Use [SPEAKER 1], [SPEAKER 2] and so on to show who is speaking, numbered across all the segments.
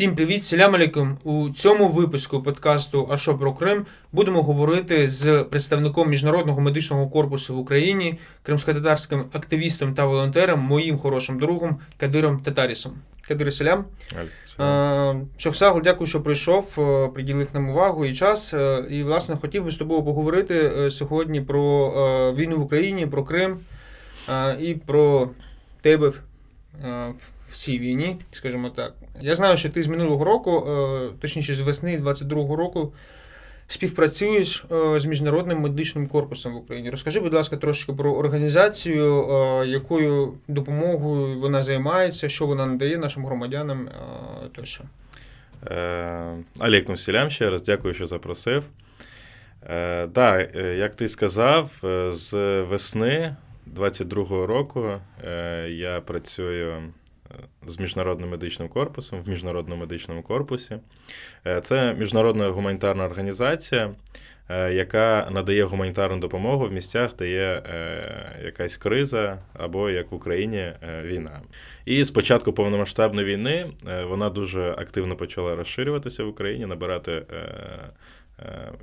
[SPEAKER 1] Всім привіт, селям алейкум. У цьому випуску подкасту А що про Крим будемо говорити з представником міжнародного медичного корпусу в Україні, кримськотатарським активістом та волонтером, моїм хорошим другом Кадиром Татарісом. Кадир селям. Шохсагл, дякую, що прийшов, е, приділив нам увагу і час. Е, І, власне, хотів би з тобою поговорити е, сьогодні про війну в Україні, про Крим і про тебе в- цій війні, скажімо так. Я знаю, що ти з минулого року, е, точніше з весни 22-го року, співпрацюєш е, з міжнародним медичним корпусом в Україні. Розкажи, будь ласка, трошки про організацію, е, якою допомогою вона займається, що вона надає нашим громадянам тощо.
[SPEAKER 2] Алейкум селям ще раз, дякую, що запросив. Е, да, як ти сказав, з весни 22-го року я працюю з міжнародним медичним корпусом в міжнародному медичному корпусі. Е, Це міжнародна гуманітарна організація, е, яка надає гуманітарну допомогу в місцях, де є е, якась криза або як в Україні війна. І з початку повномасштабної війни вона дуже активно почала розширюватися в Україні, набирати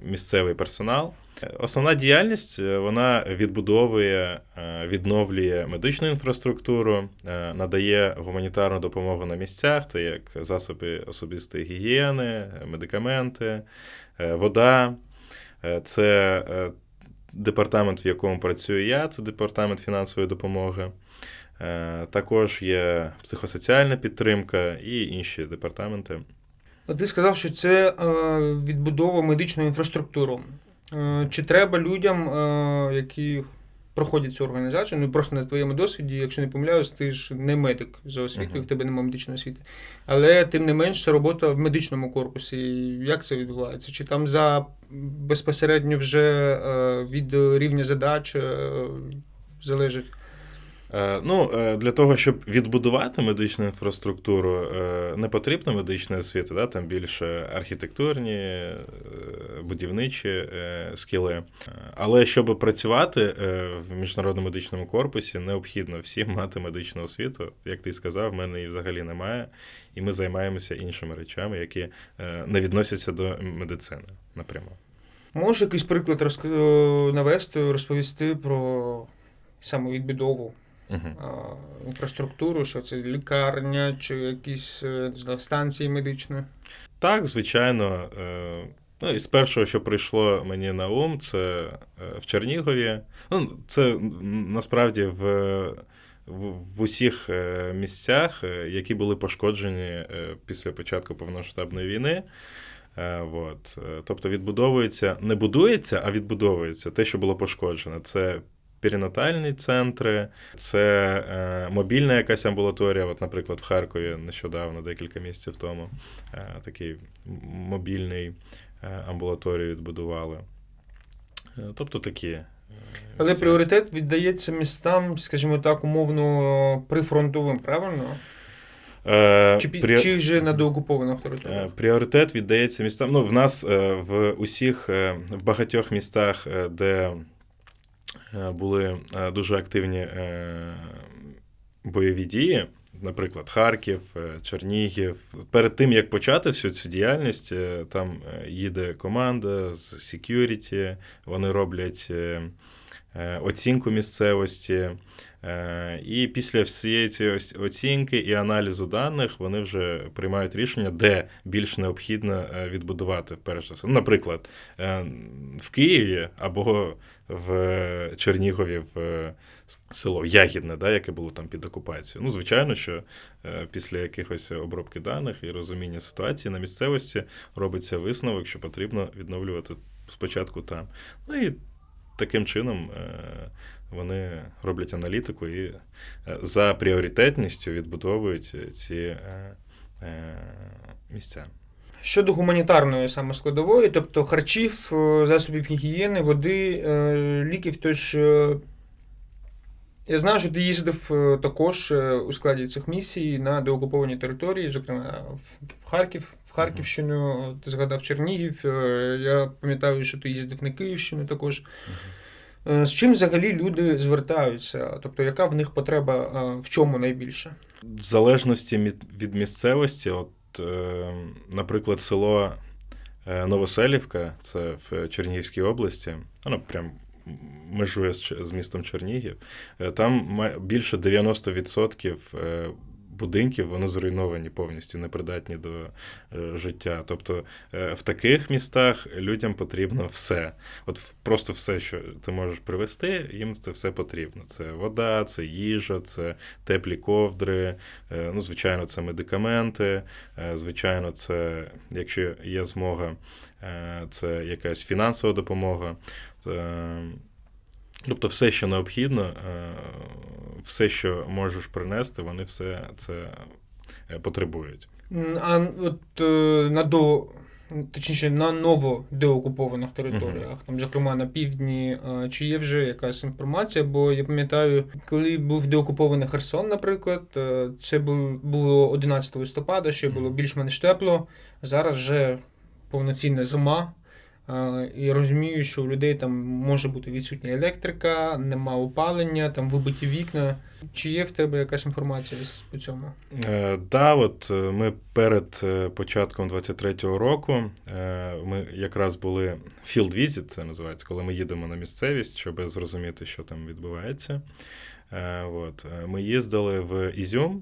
[SPEAKER 2] місцевий персонал. Е, Основна діяльність е, вона відбудовує, е, відновлює медичну інфраструктуру, е, надає гуманітарну допомогу на місцях, це як засоби особистої гігієни, е, медикаменти, е, вода. Е, Це е, департамент, в якому працюю я, це департамент фінансової допомоги. Е, Також є психосоціальна підтримка і інші департаменти.
[SPEAKER 1] Ти сказав, що це е, відбудова медичної інфраструктури. Е, Чи треба людям, е, які проходять цю організацію, ну просто на твоєму досвіді, якщо не помиляюсь, ти ж не медик за освітою,
[SPEAKER 2] Мгм.
[SPEAKER 1] в тебе немає медичної освіти. Але тим не менш, це робота в медичному корпусі. Як це відбувається? Чи там за безпосередньо вже від рівня задач залежить?
[SPEAKER 2] Е, Ну, е, для того, щоб відбудувати медичну інфраструктуру, е, не потрібно медичної освіти, да? там більше архітектурні, будівничі скіли. Але щоб працювати в міжнародному медичному корпусі, необхідно всім мати медичну освіту. Як ти сказав, в мене її взагалі немає, і ми займаємося іншими речами, які не відносяться до медицини напряму.
[SPEAKER 1] Можеш якийсь приклад навести, розповісти про самовідбудову
[SPEAKER 2] Угу.
[SPEAKER 1] інфраструктуру, що це лікарня чи якісь е, знаю, станції медичні.
[SPEAKER 2] Так, звичайно. е, Ну, і з першого, що прийшло мені на ум, це е, в Чернігові. Ну, це насправді в, в, в усіх місцях, які були пошкоджені після початку повномасштабної війни. Е, Тобто відбудовується, не будується, а відбудовується те, що було пошкоджено. Це перинатальні центри, це е, мобільна якась амбулаторія. От, наприклад, в Харкові нещодавно, декілька місяців тому, е, такий мобільний е, амбулаторію відбудували. Тобто такі.
[SPEAKER 1] Але
[SPEAKER 2] все.
[SPEAKER 1] пріоритет віддається містам, скажімо так, умовно прифронтовим, правильно?
[SPEAKER 2] Е,
[SPEAKER 1] Чи,
[SPEAKER 2] прі-
[SPEAKER 1] чи вже на доокупованих територіях?
[SPEAKER 2] Пріоритет віддається містам. Ну, в нас в усіх, в багатьох містах, де були е, дуже активні е, бойові дії, наприклад, Харків, е, Чернігів. Перед тим, як почати всю цю діяльність, е, там е, їде команда з security, вони роблять. Е, Оцінку місцевості, Е, і після всієї цієї оцінки і аналізу даних вони вже приймають рішення, де більш необхідно е, відбудувати перш за все. Наприклад, в Києві або в Чернігові в село Ягідне, да, яке було там під окупацією. Ну, звичайно, що після якихось обробки даних і розуміння ситуації на місцевості робиться висновок, що потрібно відновлювати спочатку там. Ну і таким чином. е, Вони роблять аналітику і е, за пріоритетністю відбудовують ці е, місця.
[SPEAKER 1] Щодо гуманітарної саме складової, тобто харчів, засобів гігієни, води, ліків, тож. Я знаю, що ти їздив е, також е, у складі цих місій на деокуповані території, зокрема в- Харків, в Харківщину, ти згадав Чернігів. е, Я пам'ятаю, що ти їздив на Київщину також. З чим взагалі люди звертаються? Тобто, яка в них потреба в чому найбільше?
[SPEAKER 2] В залежності від місцевості, от наприклад, село Новоселівка, це в Чернігівській області, воно прям межує з, містом Чернігів. Е, Там більше 90% е, будинків вони зруйновані повністю, непридатні до е, життя. Тобто в таких містах людям потрібно все. От просто все, що ти можеш привезти, їм це все потрібно. Це вода, це їжа, це теплі ковдри, ну, звичайно, це медикаменти, звичайно, це, якщо є змога, це якась фінансова допомога. Е, Тобто все, що необхідно, е, все, що можеш принести, вони все це е, потребують.
[SPEAKER 1] А от на до. Точніше, на ново деокупованих територіях, там, зокрема на півдні, чи є вже якась інформація? Бо я пам'ятаю, коли був деокупований Херсон, наприклад, це було 11 листопада, ще було більш-менш тепло. Зараз вже повноцінна зима. Е, І розумію, що у людей там може бути відсутня електрика, нема опалення, там вибиті вікна. Чи є в тебе якась інформація по цьому?
[SPEAKER 2] Е, да, от е, ми перед е, початком 23-го року ми якраз були field visit, це називається, коли ми їдемо на місцевість, щоб зрозуміти, що там відбувається. От. Ми їздили в Ізюм,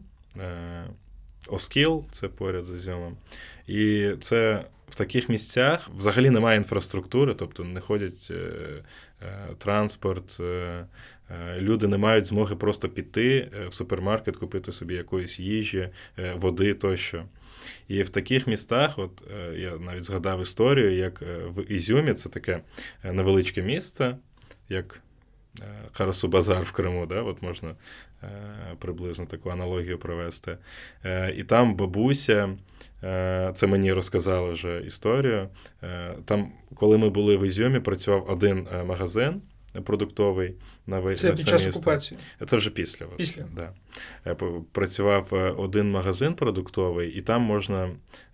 [SPEAKER 2] Оскіл, це поряд з Ізюмом. І це в таких місцях взагалі немає інфраструктури, тобто не ходять е, е, транспорт, е, люди не мають змоги просто піти в супермаркет, купити собі якоїсь їжі, води тощо. І в таких містах, от я навіть згадав історію, як в Ізюмі це таке невеличке місце, як Харасу Базар в Криму, да? от можна приблизно таку аналогію провести. Е, І там бабуся, е, це мені розказали вже історію. е, Там, коли ми були в Ізюмі, працював один е, магазин продуктовий на весь
[SPEAKER 1] Це
[SPEAKER 2] на
[SPEAKER 1] під час
[SPEAKER 2] місто.
[SPEAKER 1] окупації.
[SPEAKER 2] Це вже після.
[SPEAKER 1] Після.
[SPEAKER 2] Да. Е, Працював е, один магазин продуктовий, і там можна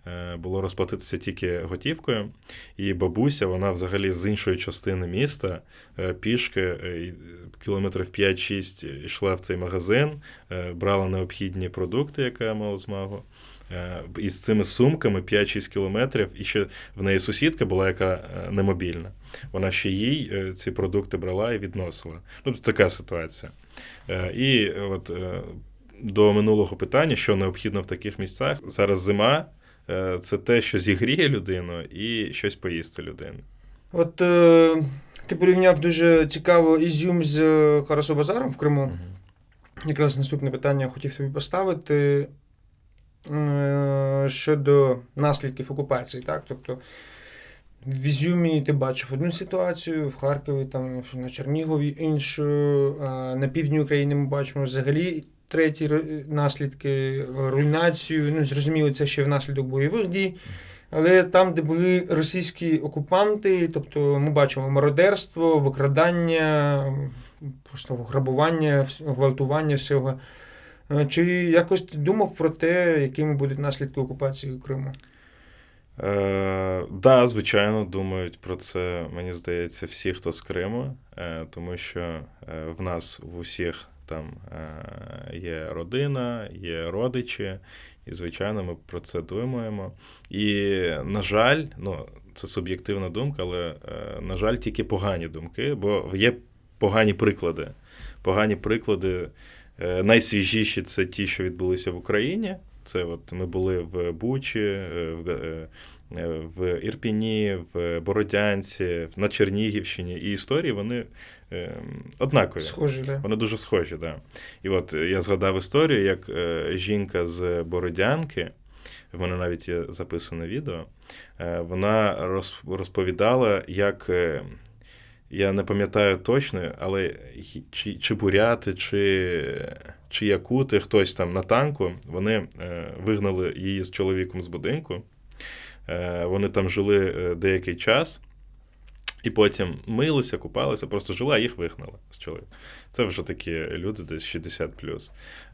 [SPEAKER 2] е, було розплатитися тільки готівкою. І бабуся, вона взагалі з іншої частини міста пішки кілометрів 5-6 йшла в цей магазин, брала необхідні продукти, яка мала змогу. Е, І з цими сумками 5-6 кілометрів, і ще в неї сусідка була, яка е, немобільна. Вона ще їй е, ці продукти брала і відносила. Ну, тобто така ситуація. І от до минулого питання, що необхідно в таких місцях. Зараз зима це те, що зігріє людину, і щось поїсти людину.
[SPEAKER 1] От ти порівняв дуже цікаво Ізюм з е, Харасо-Базаром в Криму. Якраз наступне питання хотів тобі поставити щодо наслідків окупації. Так? Тобто в Ізюмі ти бачив одну ситуацію, в Харкові, там, на Чернігові іншу, на півдні України ми бачимо взагалі треті наслідки, руйнацію. Ну, зрозуміло, це ще внаслідок бойових дій. Але там, де були російські окупанти, тобто ми бачимо мародерство, викрадання, просто грабування, гвалтування всього. Е, Чи якось думав про те, якими будуть наслідки окупації Криму?
[SPEAKER 2] Е, да, звичайно, думають про це, мені здається, всі, хто з Криму, е, тому що е, в нас в усіх там е, є родина, є родичі, і, звичайно, ми про це думаємо. І, на жаль, ну, це суб'єктивна думка, але, е, на жаль, тільки погані думки, бо є погані приклади. Погані приклади. Е, Найсвіжіші це ті, що відбулися в Україні. Це от ми були в Бучі, е, в, е, в Ірпіні, в Бородянці, на Чернігівщині. І історії вони однакові.
[SPEAKER 1] Схоже, так.
[SPEAKER 2] Вони дуже схожі, да. І от я згадав історію, як жінка з Бородянки, в мене навіть є записане відео, вона роз- розповідала, як. Я не пам'ятаю точно, але чи, чи буряти, чи, чи якути, хтось там на танку, вони е, вигнали її з чоловіком з будинку. Е, вони там жили е, деякий час, і потім милися, купалися, просто жили, а їх вигнали з чоловіком. Це вже такі люди десь 60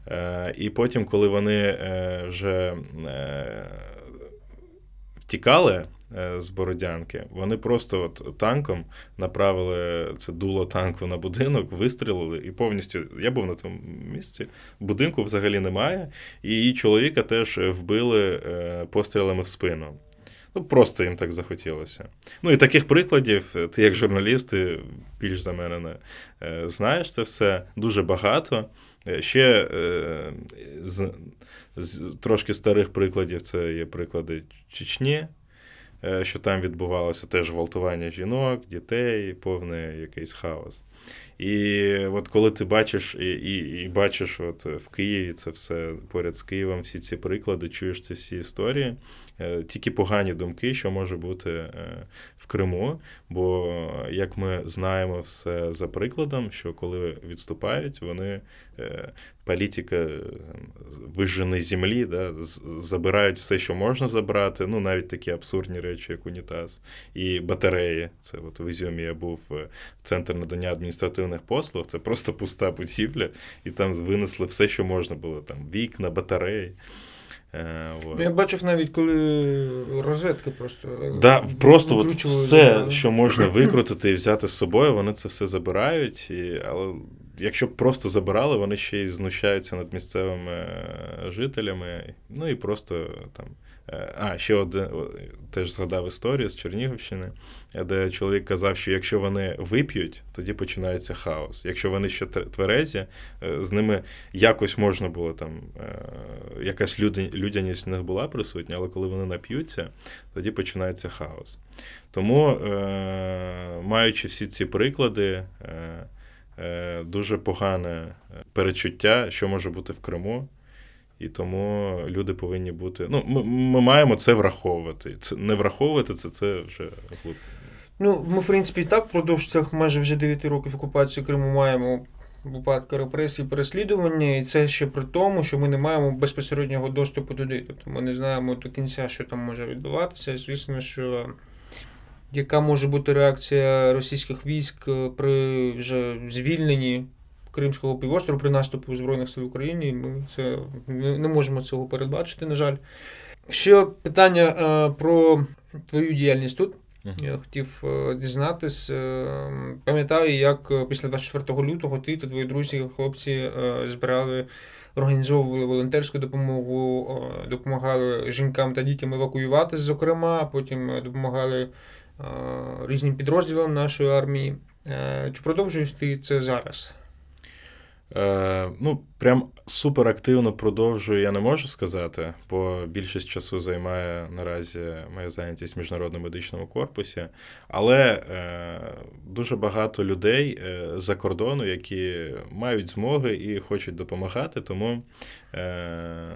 [SPEAKER 2] Е, і потім, коли вони вже втікали з Бородянки, вони просто от танком направили це дуло танку на будинок, вистрілили і повністю. Я був на цьому місці. Будинку взагалі немає. І її чоловіка теж вбили е, пострілами в спину. Ну, просто їм так захотілося. Ну і таких прикладів, е, ти як журналіст, більш за мене не е, знаєш це все дуже багато. Е, Ще е, з, з трошки старих прикладів це є приклади Чечні, е, що там відбувалося теж гвалтування жінок, дітей, повний якийсь хаос. І от коли ти бачиш і, і, і бачиш от в Києві це все поряд з Києвом, всі ці приклади, чуєш ці всі історії, е, тільки погані думки, що може бути е, в Криму. Бо, як ми знаємо все за прикладом, що коли відступають, вони е, політика е, вижженої землі, да, забирають все, що можна забрати, ну навіть такі абсурдні речі, як унітаз, і батареї. Це от в Ізюмі я був е, центр надання адміністративних послуг, це просто пуста будівля, і там винесли все, що можна було, там вікна, батареї. Е, от.
[SPEAKER 1] Ну, Я бачив навіть, коли розетки просто. е,
[SPEAKER 2] Да, просто от все, що можна викрутити і взяти з собою, вони це все забирають. І, але якщо б просто забирали, вони ще й знущаються над місцевими е, жителями. Ну і просто там. Е, А, ще один теж згадав історію з Чернігівщини, е, де чоловік казав, що якщо вони вип'ють, тоді починається хаос. Якщо вони ще тверезі, е, з ними якось можна було там, якась людяність в них була присутня, але коли вони нап'ються, тоді починається хаос. Тому, маючи всі ці приклади, дуже погане перечуття, що може бути в Криму. І тому люди повинні бути. Ну, ми, ми маємо це враховувати. Це не враховувати це, це вже глуп.
[SPEAKER 1] Ну, ми, в принципі, і так впродовж цих майже вже 9 років окупації Криму маємо випадки репресій, переслідування, і це ще при тому, що ми не маємо безпосереднього доступу туди. Тобто ми не знаємо до кінця, що там може відбуватися. І, Звісно, що яка може бути реакція російських військ е, при вже звільненні Кримського півострову при наступу Збройних сил України. Ми це не можемо цього передбачити, на жаль. Ще питання е, про твою діяльність тут. Я хотів е, дізнатись. е, Пам'ятаю, як після 24 лютого ти та твої друзі, хлопці, збирали, організовували волонтерську допомогу, допомагали жінкам та дітям евакуюватись, зокрема, потім допомагали різним підрозділам нашої армії. Чи продовжуєш ти це зараз?
[SPEAKER 2] Е, ну, прям суперактивно продовжую, я не можу сказати, бо більшість часу займає наразі моя зайнятість в міжнародному медичному корпусі. Але е, дуже багато людей е, за кордону, які мають змоги і хочуть допомагати. Тому, е,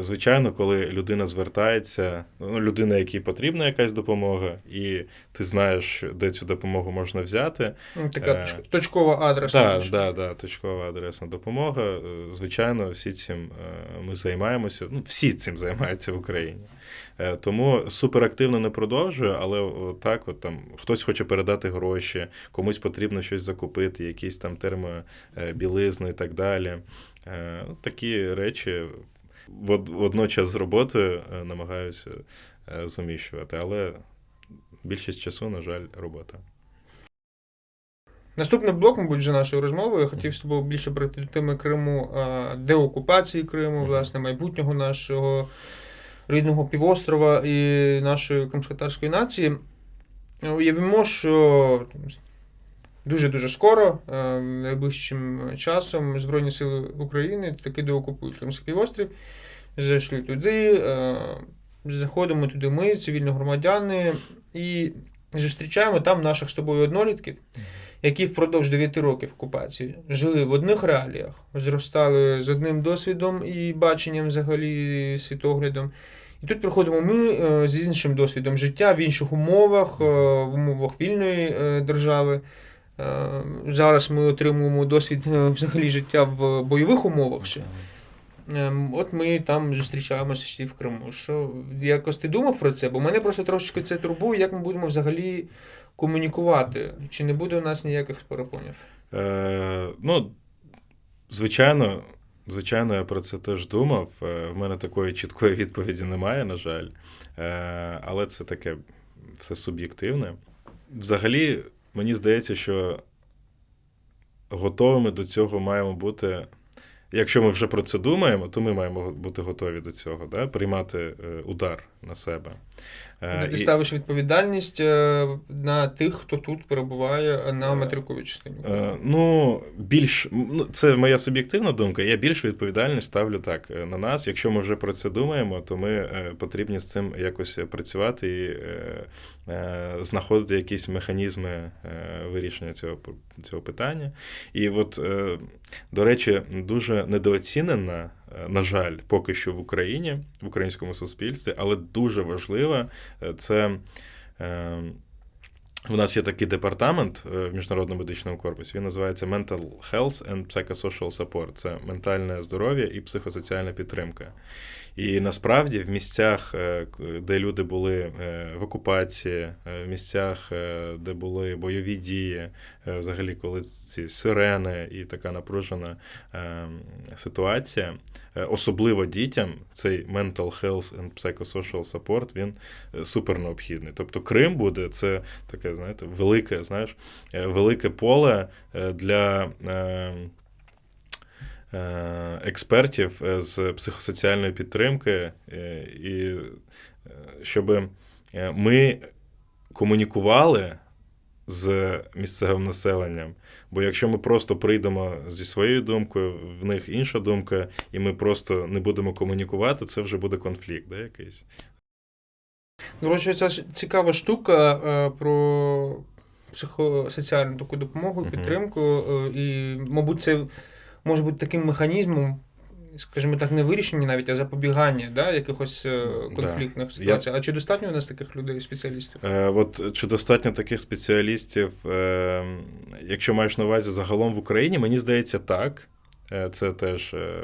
[SPEAKER 2] звичайно, коли людина звертається, ну, людина, якій потрібна якась допомога, і ти знаєш, де цю допомогу можна взяти.
[SPEAKER 1] Ну, Така
[SPEAKER 2] Е,
[SPEAKER 1] точкова адресна.
[SPEAKER 2] Так, да, да, точкова адресна допомога. Е, Звичайно, всі цим е, ми займаємося. Ну, всі цим займаються в Україні. Е, Тому суперактивно не продовжую, але так, от там хтось хоче передати гроші, комусь потрібно щось закупити, якісь там термобілизну і так далі. Е, Такі речі водночас з роботою е, намагаюся е, зуміщувати, але більшість часу, на жаль, робота.
[SPEAKER 1] Наступний блок, мабуть, вже нашої розмови. Я хотів з тобою більше перейти до теми Криму, деокупації Криму, власне, майбутнього нашого рідного півострова і нашої кримськотарської нації. Уявімо, що дуже-дуже скоро, найближчим часом, Збройні Сили України таки деокупують Кримський півострів, зайшли туди, е, заходимо туди ми, цивільні громадяни, і зустрічаємо там наших з тобою однолітків які впродовж 9 років окупації жили в одних реаліях, зростали з одним досвідом і баченням взагалі світоглядом. І тут приходимо ми е, з іншим досвідом життя в інших умовах, е, в умовах вільної держави. Зараз ми отримуємо досвід взагалі життя в бойових умовах ще. Ем, От ми там зустрічаємося ще в Криму. Що якось ти думав про це? Бо мене просто трошечки це турбує, як ми будемо взагалі комунікувати. Чи не буде у нас ніяких перепонів?
[SPEAKER 2] Е, ну, звичайно, звичайно, я про це теж думав. Е, В мене такої чіткої відповіді немає, на жаль. Е, Але це таке все суб'єктивне. Взагалі, мені здається, що готовими до цього маємо бути. Якщо ми вже про це думаємо, то ми маємо бути готові до цього, да? приймати е, удар на себе. Е,
[SPEAKER 1] Ти
[SPEAKER 2] і-
[SPEAKER 1] ставиш відповідальність е, на тих, хто тут перебуває на
[SPEAKER 2] Е,
[SPEAKER 1] материковій частині.
[SPEAKER 2] Е, Ну, більш ну, це моя суб'єктивна думка. Я більш відповідальність ставлю так на нас. Якщо ми вже про це думаємо, то ми потрібні з цим якось працювати і е, е, знаходити якісь механізми е, вирішення цього цього питання. І от, е, до речі, дуже недооцінена, на жаль, поки що в Україні, в українському суспільстві, але дуже важлива е, це. е, у нас є такий департамент е, в міжнародному медичному корпусі. Він називається Mental Health and Psychosocial Support. Це ментальне здоров'я і психосоціальна підтримка. І насправді в місцях, е, де люди були е, в окупації, е, в місцях, е, де були бойові дії, е, взагалі, коли ці сирени і така напружена е, ситуація, е, особливо дітям, цей mental health and psychosocial support, він е, супер необхідний. Тобто Крим буде це таке, знаєте, велике, знаєш, е, велике поле е, для. е, е, Експертів е, з психосоціальної підтримки, е, і е, щоб ми комунікували з місцевим населенням. Бо якщо ми просто прийдемо зі своєю думкою, в них інша думка, і ми просто не будемо комунікувати, це вже буде конфлікт, да, якийсь.
[SPEAKER 1] До ця ж цікава штука е, про психосоціальну таку допомогу, підтримку. е, І, мабуть, це може бути таким механізмом, скажімо так, не вирішення навіть, а запобігання да, якихось е,
[SPEAKER 2] Да.
[SPEAKER 1] конфліктних ситуацій. А чи достатньо у нас таких людей, спеціалістів?
[SPEAKER 2] Е, от чи достатньо таких спеціалістів, е, якщо маєш на увазі загалом в Україні, мені здається, так. Е, це теж е,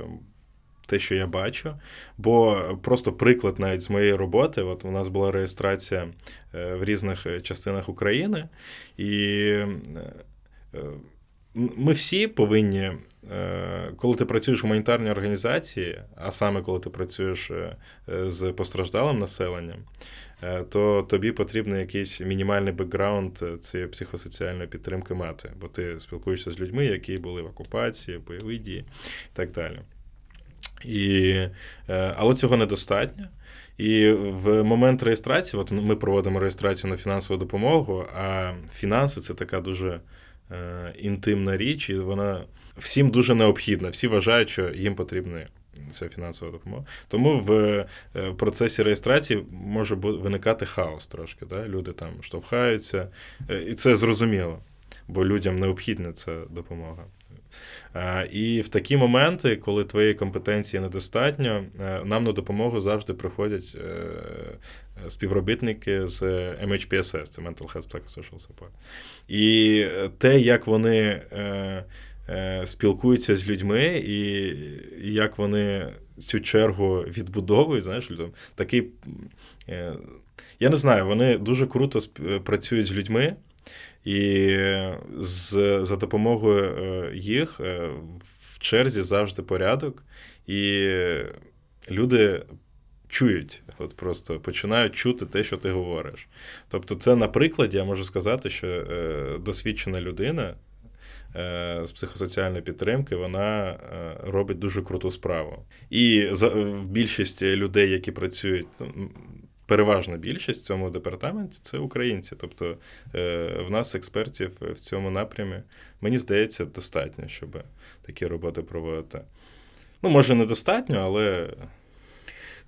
[SPEAKER 2] те, що я бачу. Бо просто приклад навіть з моєї роботи, от у нас була реєстрація в різних частинах України, і ми всі повинні, коли ти працюєш в гуманітарній організації, а саме коли ти працюєш е, е, з постраждалим населенням, е, то тобі потрібен якийсь мінімальний бекграунд е, цієї психосоціальної підтримки мати, бо ти спілкуєшся з людьми, які були в окупації, бойові дії і так далі. І, е, але цього недостатньо. І в момент реєстрації, от ми проводимо реєстрацію на фінансову допомогу, а фінанси це така дуже е, інтимна річ, і вона всім дуже необхідна. Всі вважають, що їм потрібна ця фінансова допомога. Тому в е, процесі реєстрації може виникати хаос трошки. Да? Люди там штовхаються, е, і це зрозуміло, бо людям необхідна ця допомога. Е, І в такі моменти, коли твоєї компетенції недостатньо, е, нам на допомогу завжди приходять е, співробітники з MHPSS, це Mental Health Psychosocial Support. І те, як вони спілкуються з людьми, і як вони цю чергу відбудовують, знаєш, такий. Я не знаю, вони дуже круто працюють з людьми. І з, за допомогою е, їх е, в черзі завжди порядок, і люди чують, от просто починають чути те, що ти говориш. Тобто, це на прикладі я можу сказати, що е, досвідчена людина з психосоціальної підтримки вона робить дуже круту справу. І в більшості людей, які працюють. Переважна більшість в цьому департаменті це українці. Тобто е, в нас експертів в цьому напрямі, мені здається, достатньо, щоб такі роботи проводити. Ну, може, недостатньо, але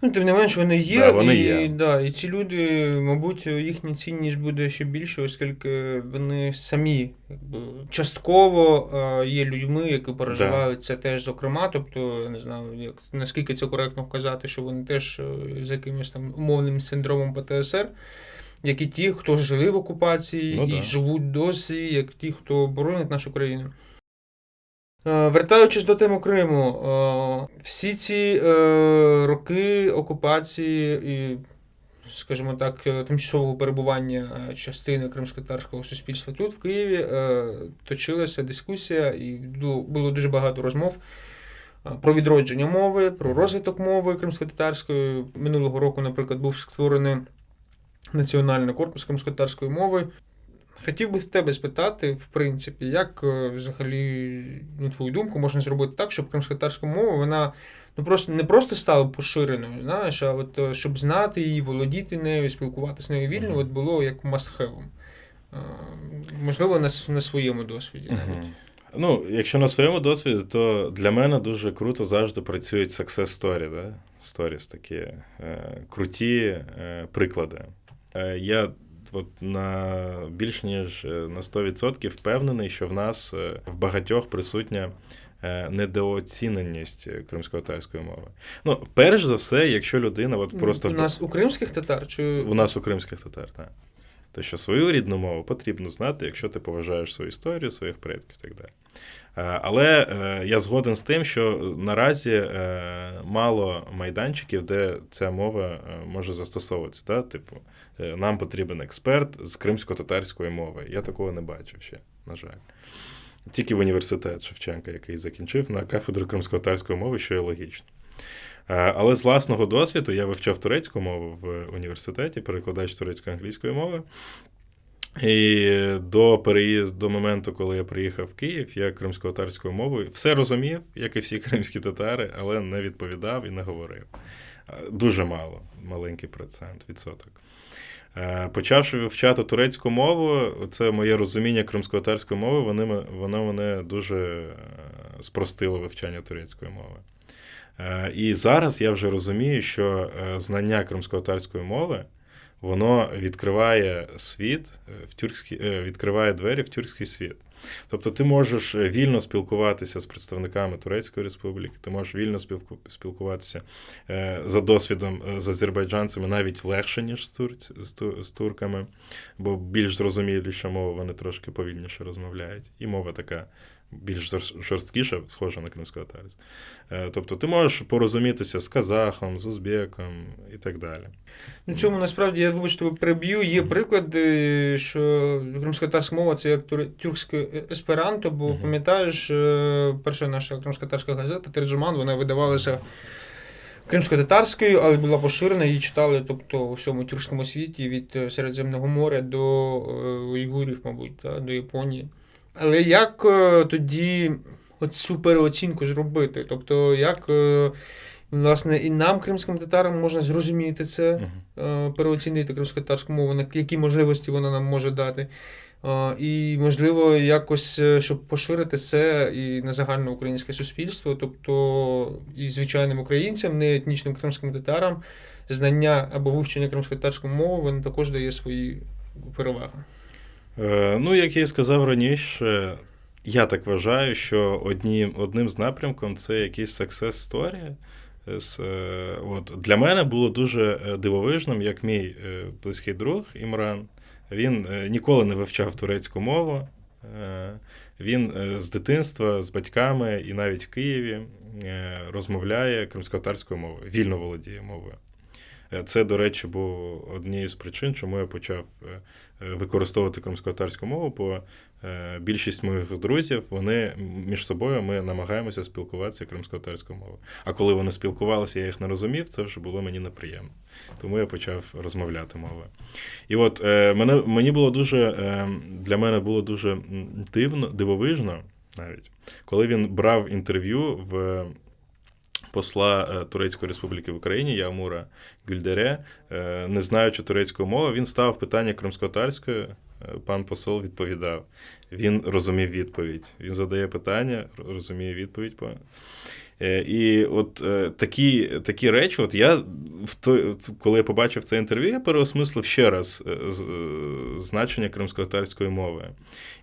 [SPEAKER 1] Ну, тим не менш, вони є,
[SPEAKER 2] Да, вони
[SPEAKER 1] і,
[SPEAKER 2] є.
[SPEAKER 1] Да, і ці люди, мабуть, їхня цінність буде ще більше, оскільки вони самі якби, частково е, є людьми, які переживають це теж, зокрема. Тобто, я не знаю, як наскільки це коректно вказати, що вони теж е, з якимось там умовним синдромом ПТСР. Як і ті, хто жили в окупації
[SPEAKER 2] Ну,
[SPEAKER 1] і
[SPEAKER 2] да.
[SPEAKER 1] живуть досі, як ті, хто боронить нашу країну. Е, Вертаючись до теми Криму, е, всі ці е, роки окупації і, скажімо так, тимчасового перебування частини кримськотарського суспільства тут, в Києві, точилася дискусія, і було дуже багато розмов про відродження мови, про розвиток мови кримськотатарської. Минулого року, наприклад, був створений Національний корпус кримськотатарської мови. Хотів би в тебе спитати, в принципі, як е, взагалі, на твою думку, можна зробити так, щоб кримськотатарська мова вона ну, просто, не просто стала поширеною, знаєш, а от, е, щоб знати її, володіти нею, спілкуватися нею вільно,
[SPEAKER 2] Мгм.
[SPEAKER 1] от було як must-have. Е, Можливо, на, на своєму досвіді навіть.
[SPEAKER 2] Мгм. Ну, якщо на своєму досвіді, то для мене дуже круто завжди працюють success story, да? stories такі е, круті е, приклади. Е, я от на більш ніж е, на 100% впевнений, що в нас е, в багатьох присутня е, недооціненість кримсько-татарської мови. Ну, перш за все, якщо людина от просто
[SPEAKER 1] У нас у кримських татар чи
[SPEAKER 2] у нас у кримських татар, так. То що свою рідну мову потрібно знати, якщо ти поважаєш свою історію, своїх предків і так далі. Е, Але е, я згоден з тим, що наразі е, мало майданчиків, де ця мова може застосовуватися. Да? Типу, нам потрібен експерт з кримсько-татарської мови. Я такого не бачив ще, на жаль. Тільки в університет Шевченка, який закінчив на кафедру кримсько-татарської мови, що є логічно. Але з власного досвіду я вивчав турецьку мову в університеті, перекладач турецько-англійської мови. І до переїзду, до моменту, коли я приїхав в Київ, я кримсько-татарською мовою все розумів, як і всі кримські татари, але не відповідав і не говорив. Дуже мало, маленький процент, відсоток. Е, Почавши вивчати турецьку мову, це моє розуміння кримсько-татарської мови, вони, воно мене дуже е, спростило вивчання турецької мови. Е, І зараз я вже розумію, що знання кримсько-татарської мови воно відкриває світ е, в тюркський, е, відкриває двері в тюркський світ. Тобто ти можеш е, вільно спілкуватися з представниками Турецької Республіки, ти можеш вільно спілкуватися е, за досвідом е, з азербайджанцями навіть легше, ніж з, турками, бо більш зрозуміліша мова, вони трошки повільніше розмовляють. І мова така більш жорст- жорсткіша, схожа на кримську татарську. Тобто ти можеш порозумітися з казахом, з узбеком і так далі.
[SPEAKER 1] Ну, цьому насправді я вибачте переб'ю. Є
[SPEAKER 2] Мгм.
[SPEAKER 1] приклади, що кримськотарська мова це як тюркське есперанто, бо
[SPEAKER 2] Мгм. пам'ятаєш,
[SPEAKER 1] пам'ятаєш, перша наша кримськотарська газета Терджуман, вона видавалася кримськотатарською, але була поширена, її читали тобто, у всьому тюркському світі від е, Середземного моря до е, Уйгурів, мабуть, та, до Японії. Але як е, тоді цю переоцінку зробити? Тобто, як е, власне і нам, кримським татарам, можна зрозуміти це? Е, переоцінити кримськотарську мову, які можливості вона нам може дати. Е, І, можливо, якось, е, щоб поширити це і на загальне українське суспільство, тобто і звичайним українцям, не етнічним кримським татарам, знання або вивчення кримськотарської мови, воно також дає свої переваги.
[SPEAKER 2] Е, Ну, як я і сказав раніше, я так вважаю, що одні, одним з напрямком це якийсь success story. От, для мене було дуже дивовижним, як мій близький друг Імран. Він е, ніколи не вивчав турецьку мову. Е, Він е, з дитинства, з батьками і навіть в Києві розмовляє кримськотарською мовою, вільно володіє мовою. Це, до речі, був однією з причин, чому я почав використовувати кримськотарську мову, бо е, більшість моїх друзів вони між собою ми намагаємося спілкуватися кримськотарською мовою. А коли вони спілкувалися, я їх не розумів, це вже було мені неприємно. Тому я почав розмовляти мовою. І от е, мене, мені було дуже е, для мене було дуже дивно, дивовижно навіть, коли він брав інтерв'ю в посла е, Турецької Республіки в Україні Ямура Гюльдере, е, не знаючи турецької мови, він ставив питання кримськотарською. е, Пан посол відповідав. Він розумів відповідь. Він задає питання, розуміє відповідь. Е, І от е, такі, такі речі, от я в той, коли я побачив це інтерв'ю, я переосмислив ще раз е, значення кримськотарської мови.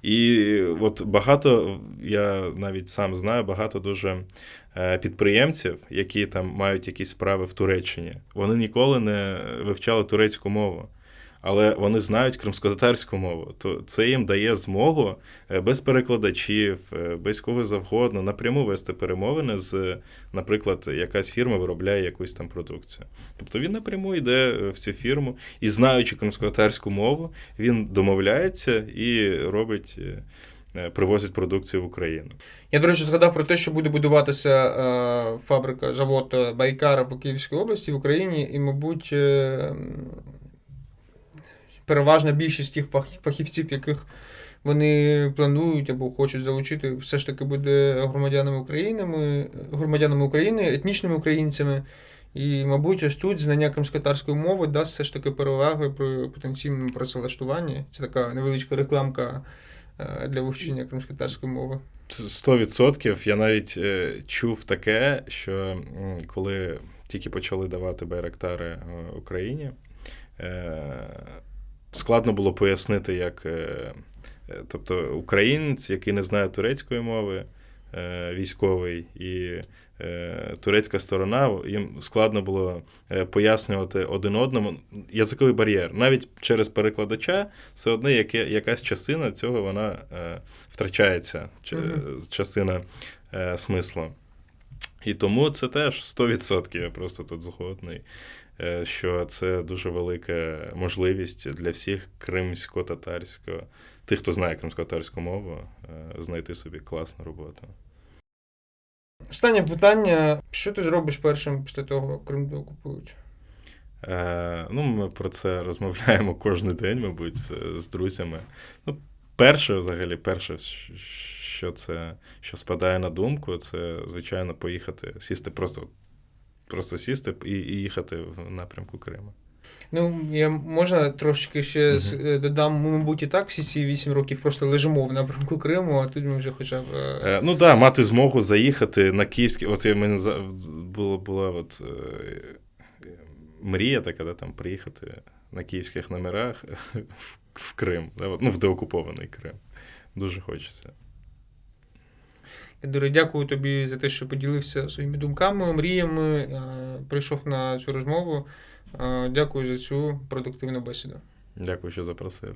[SPEAKER 2] І от багато, я навіть сам знаю, багато дуже підприємців, які там мають якісь справи в Туреччині, вони ніколи не вивчали турецьку мову. Але вони знають кримськотатарську мову, то це їм дає змогу е, без перекладачів, е, без кого завгодно напряму вести перемовини з, наприклад, якась фірма виробляє якусь там продукцію. Тобто він напряму йде е, в цю фірму і, знаючи кримськотатарську мову, він домовляється і робить привозять продукцію в Україну.
[SPEAKER 1] Я, до речі, згадав про те, що буде будуватися фабрика, завод Байкара в Київській області в Україні, і, мабуть, переважна більшість тих фахівців, яких вони планують або хочуть залучити, все ж таки буде громадянами України, громадянами України, етнічними українцями. І, мабуть, ось тут знання кримськотарської мови дасть все ж таки переваги при потенційному працевлаштуванні. Це така невеличка рекламка е, для вивчення кримськотарської мови.
[SPEAKER 2] Сто відсотків. Я навіть е, чув таке, що коли тільки почали давати байрактари е, Україні, складно було пояснити, як. е, е, Тобто українець, який не знає турецької мови, е, військовий, і турецька сторона, їм складно було пояснювати один одному язиковий бар'єр. Навіть через перекладача все одно якась частина цього вона втрачається, частина смислу. І тому це теж 100% я просто тут згодний, що це дуже велика можливість для всіх кримсько-татарського, тих, хто знає кримсько-татарську мову, е, знайти собі класну роботу.
[SPEAKER 1] Останнє питання: що ти зробиш першим після того, Крим деокупують?
[SPEAKER 2] Е, ну, ми про це розмовляємо кожен день, мабуть, з, з друзями. Ну, перше, взагалі, перше, що це, що спадає на думку, це, звичайно, поїхати, сісти, просто, просто сісти і, і їхати в напрямку Криму.
[SPEAKER 1] Ну, я можна трошки ще з-
[SPEAKER 2] Мгм.
[SPEAKER 1] е, додам, ми, мабуть, і так всі ці 8 років просто лежимо в напрямку Криму, а тут ми вже хоча б. е,
[SPEAKER 2] Е, ну так, да, мати змогу заїхати на київський. От я мене було, була от, е, мрія така, да, там, приїхати на київських номерах в Крим, да, ну, в деокупований Крим. Дуже хочеться.
[SPEAKER 1] Дуже дякую тобі за те, що поділився своїми думками, мріями, е, прийшов на цю розмову. Е, Дякую за цю продуктивну бесіду.
[SPEAKER 2] Дякую, що запросив.